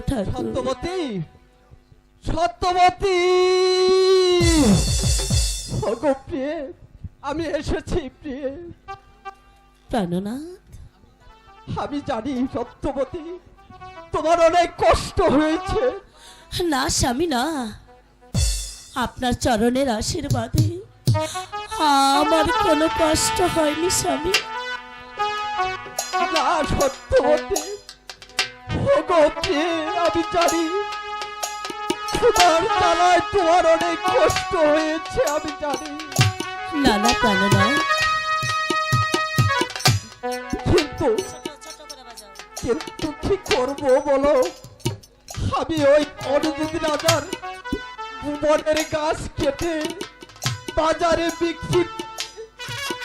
ঠাকুর সত্যবতী সত্যবতী। ওগো প্রিয়ে আমি এসেছি প্রিয়ে। প্রাণনাথ? আমি জানি সত্যবতী তোমার অনেক কষ্ট হয়েছে। না স্বামী না। আপনার চরণের আশীর্বাদে আমার কোনো কষ্ট হয়নি স্বামী। না সত্যবতী। ওগো আমি জানি তোমার জ্বালায় তোমার অনেক কষ্ট হয়েছে আমি জানি। না না কিন্তু কিন্তু কি করব বলো? আমি ওই অনুদিন রাজার বনের গাছ কেটে বাজারে বিক্রি